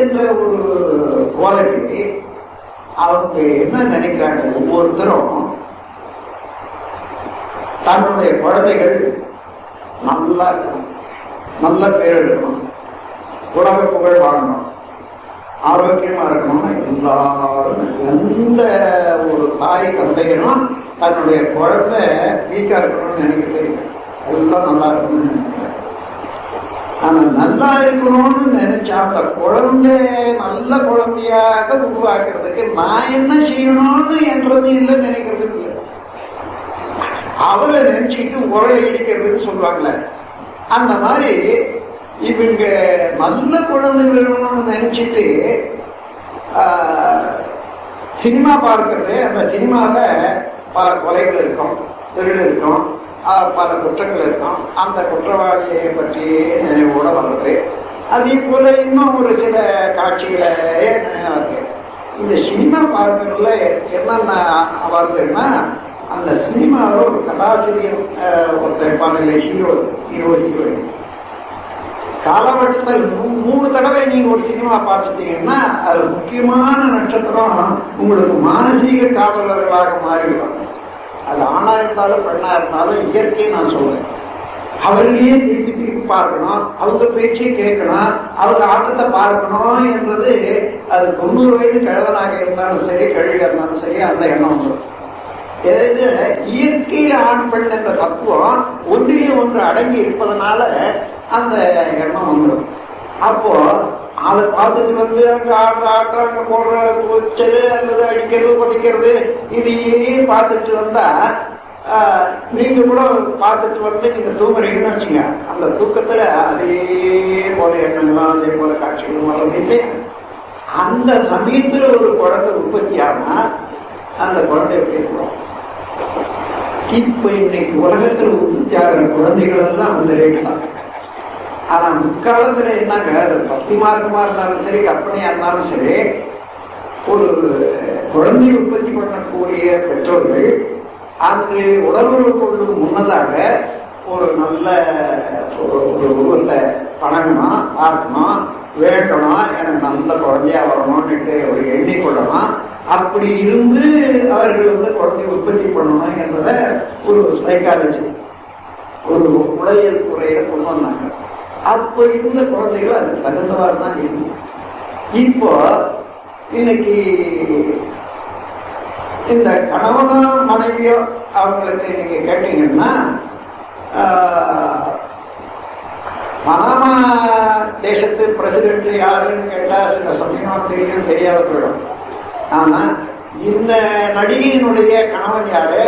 என்ற ஒரு குவாலிட்டி அவங்க என்ன நினைக்கிறாங்க? ஒவ்வொருத்தரும் தன்னுடைய குழந்தைகள் நல்லா இருக்கணும். நல்ல பேர் எடுக்கணும். உலக புகழ் வாழணும் ஆரோக்கியமா இருக்கணும்னு எல்லாரும் எந்த ஒரு தாய் தந்தைகளும் தன்னுடைய குழந்தை வீக்கா இருக்கணும்னு நினைக்க தெரியும் எல்லாம் நல்லா இருக்கணும்னு ஆனா நல்லா இருக்கணும்னு நினைச்சா அந்த குழந்தை நல்ல குழந்தையாக உருவாக்குறதுக்கு நான் என்ன செய்யணும்னு என்றது இல்லை நினைக்கிறது இல்லை. அவளை நினைச்சிட்டு உரலை இடிக்கிறதுன்னு சொல்லுவாங்களே. அந்த மாதிரி இவங்க நல்ல குழந்தை வேணும்னு நினைச்சிட்டு சினிமா பார்க்கறது அந்த சினிமாவில் பல கொலைகள் இருக்கும் திருடு இருக்கும். பல குற்றங்கள் இருக்கும். அந்த குற்றவாளியை பற்றியே நினைவோட வர்றது அதே போல இன்னும் ஒரு சில காட்சிகளை நினைவாங்க இந்த சினிமா பார்க்கறதுல என்னென்ன வருதுன்னா அந்த சினிமாவில் ஒரு கதாசிரியர் ஒருத்தர் இருப்பாங்க ஹீரோ ஹீரோ ஹீரோயின். காலகட்டத்தில் மூ- மூணு தடவை நீங்க ஒரு சினிமா பார்த்துட்டீங்கன்னா அது முக்கியமான நட்சத்திரம். உங்களுக்கு மானசீக காதலர்களாக மாறிவிடும். அது ஆணா இருந்தாலும் பெண்ணா இருந்தாலும் இயற்கையை நான் சொல்றேன். அவர்களையே திருப்பி திருப்பி பார்க்கணும் அவங்க பேச்சையும் கேட்கணும் அவங்க ஆட்டத்தை பார்க்கணும் என்றது அது தொண்ணூறு வயது கிழவனாக இருந்தாலும் சரி கழுவியாக இருந்தாலும் சரி அந்த எண்ணம் வந்துடும். இயற்கையில் ஆண் பெண் என்ற தத்துவம் ஒன்றிலே ஒன்று அடங்கி இருப்பதனால அந்த எண்ணம் வந்துடும். அப்போ அதை பார்த்துட்டு வந்து அங்க ஆடுற ஆட்டம் அங்க போடுற கூச்சல் அல்லது அடிக்கிறது புதைக்கிறது இதையே பார்த்துட்டு வந்தா நீங்க கூட பார்த்துட்டு வந்து நீங்க தூங்குறீங்கன்னு வச்சுங்க. அந்த தூக்கத்துல அதே போல எண்ணங்களும் அதே போல காட்சிகளும் வர்றது அந்த சமயத்துல ஒரு குழந்தை உற்பத்தி ஆனா அந்த குழந்தை எப்படி இருக்கும்? இப்ப இன்னைக்கு உலகத்துல உற்பத்தி ஆகிற குழந்தைகள் எல்லாம் அந்த ரேட்டு தான். ஆனா முக்காலத்துல என்னங்க? அது பக்தி மார்க்கமா இருந்தாலும் சரி கற்பனையா இருந்தாலும் சரி ஒரு குழந்தை உற்பத்தி பண்ணக்கூடிய பெற்றோர்கள் அது உடலுறவு கொள்ளும் முன்னதாக ஒரு நல்ல ஒரு உருவத்தை பழகணும் பார்க்கணும் வேண்டணும் எனக்கு நல்ல குழந்தையா வரணும்னுட்டு ஒரு எண்ணிக்கொள்ளணும் அப்படி இருந்து அவர்கள் வந்து குழந்தை உற்பத்தி பண்ணணும் என்பதை ஒரு சைக்காலஜி ஒரு உடலியல் துறையை கொண்டு வந்தாங்க. அப்போ இருந்த குழந்தைகள் அதுக்கு தகுந்தவாறு தான் இருக்கும் இப்போ இன்னைக்கு இந்த கணவனோ மனைவியோ அவங்களுக்கு நீங்க கேட்டீங்கன்னா ஆஹ், பனாமா தேசத்து பிரசிடென்ட் யாருன்னு கேட்டா சில சமயம் தெரியும் தெரியாத போயிடும். ஆனா இந்த நடிகையினுடைய கணவன் யாரு?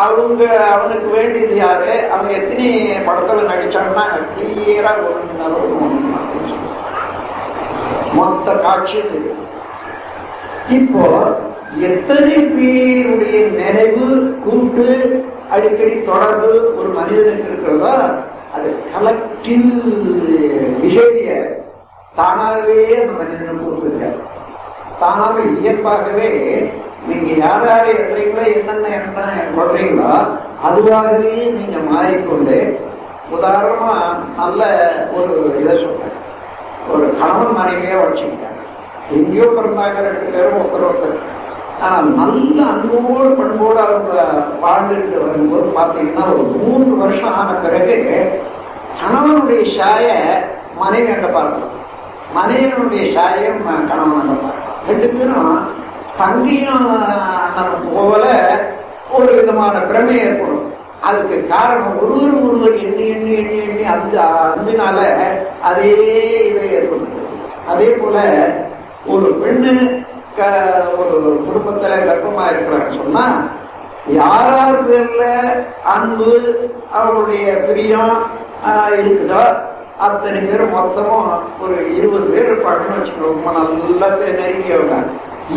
அவங்க அவனுக்கு வேண்டியது யாரு? அவன் எத்தனை படத்துல நடிச்சான்னா கிளியரா ஒரு மணி நேரம் மொத்த காட்சி இப்போ எத்தனை பேருடைய நினைவு கூட்டு அடிக்கடி தொடர்பு ஒரு மனிதனுக்கு இருக்கிறதோ அது கலெக்டிவ் பிஹேவியர் தானாகவே அந்த மனிதனுக்கு கொடுத்துருக்காரு தானாக இயல்பாகவே நீங்க யார் யார் எழுறீங்களோ என்னென்ன எண்ணம் கொள்றீங்களோ அதுவாகவே நீங்க மாறிக்கொண்டு உதாரணமா நல்ல ஒரு இதை சொல்றேன். ஒரு கணவன் மனைவியா வச்சுக்கிட்டாங்க. எங்கேயோ பிறந்தாங்க ரெண்டு பேரும் ஒருத்தர் ஒருத்தர். ஆனா நல்ல அன்போடு பண்போடு அவங்க வாழ்ந்துட்டு வரும்போது பார்த்தீங்கன்னா ஒரு மூன்று வருஷம் ஆன பிறகு கணவனுடைய சாய மனைவி அங்க பார்க்கலாம் மனைவியினுடைய சாயம் கணவன் அங்க பார்க்கலாம் ரெண்டு பேரும் தங்கையும் போல ஒரு விதமான பிரமை ஏற்படும். அதுக்கு காரணம் ஒருவர் ஒருவர் எண்ணி எண்ணி எண்ணி எண்ணி அந்த அன்பினால அதே இதை ஏற்படுது அதே போல ஒரு பெண்ணு க ஒரு குடும்பத்துல கர்ப்பமா இருக்கிறான்னு சொன்னா யாரார் பேர்ல அன்பு அவருடைய பிரியம் இருக்குதோ அத்தனை பேரும் மொத்தமும் ஒரு இருபது பேர் இருப்பாங்கன்னு வச்சுக்கோங்க. ரொம்ப நல்லா பேர் நெருங்கியவங்க.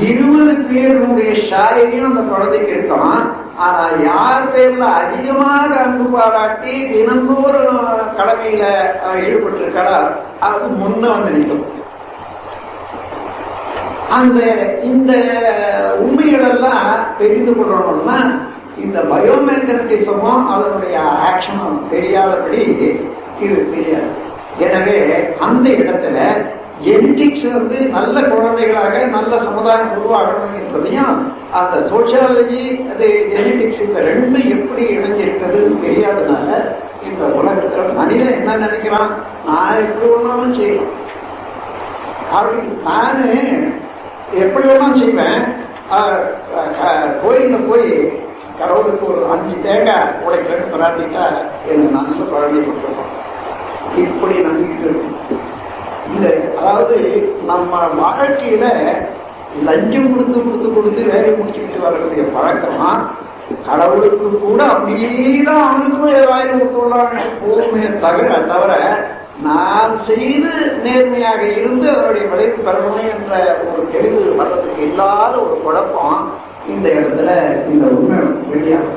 இருபது பேருடைய ஷாயரியும் அந்த குழந்தைக்கு இருக்கும்? ஆனா யார் பேர்ல அதிகமாக அன்பு பாராட்டி தினந்தோறும் கடமையில ஈடுபட்டு ஈடுபட்டிருக்காளோ அது முன்ன வந்து நிற்கும். அந்த இந்த உண்மைகளெல்லாம் தெரிந்து கொள்ளணும்னா இந்த பயோமேக்னட்டிசமும் அதனுடைய ஆக்ஷனும் தெரியாதபடி இது தெரியாது. எனவே அந்த இடத்துல ஜெனட்டிக்ஸ் வந்து நல்ல குழந்தைகளாக நல்ல சமுதாயம் உருவாகணும் என்பதையும் அந்த சோசியாலஜி அது ஜெனடிக்ஸ் இந்த ரெண்டும் எப்படி இணைஞ்சிருக்கிறதுன்னு தெரியாதனால இந்த உலகத்தில் மனிதன் என்ன நினைக்கிறான்? நான் எப்படி வேணாலும் செய்யலாம். அப்படி நானு எப்படி வேணாலும் செய்வேன்? கோயிலில் போய் கடவுளுக்கு ஒரு அஞ்சு தேங்காய் உடைக்கிறேன்னு பிரார்த்திட்டா எனக்கு நல்ல குழந்தை கொடுத்துருக்கோம் இப்படி நம்பிக்கிட்டு இருக்கும் அதாவது நம்ம வாழ்க்கையில லஞ்சம் கொடுத்து கொடுத்து கொடுத்து வேலையை முடிச்சுக்கிட்டு வரக்கூடிய பழக்கமா? கடவுளுக்கு கூட அப்படியே தான் அவனுக்கும் ஏதாவது கொடுத்துள்ளான்னு போகுமே தவிர தவிர நான் செய்து நேர்மையாக இருந்து அதனுடைய விளைவு பெறணும் என்ற ஒரு தெளிவு வர்றதுக்கு இல்லாத ஒரு குழப்பம் இந்த இடத்துல இந்த உண்மை வெளியாகும்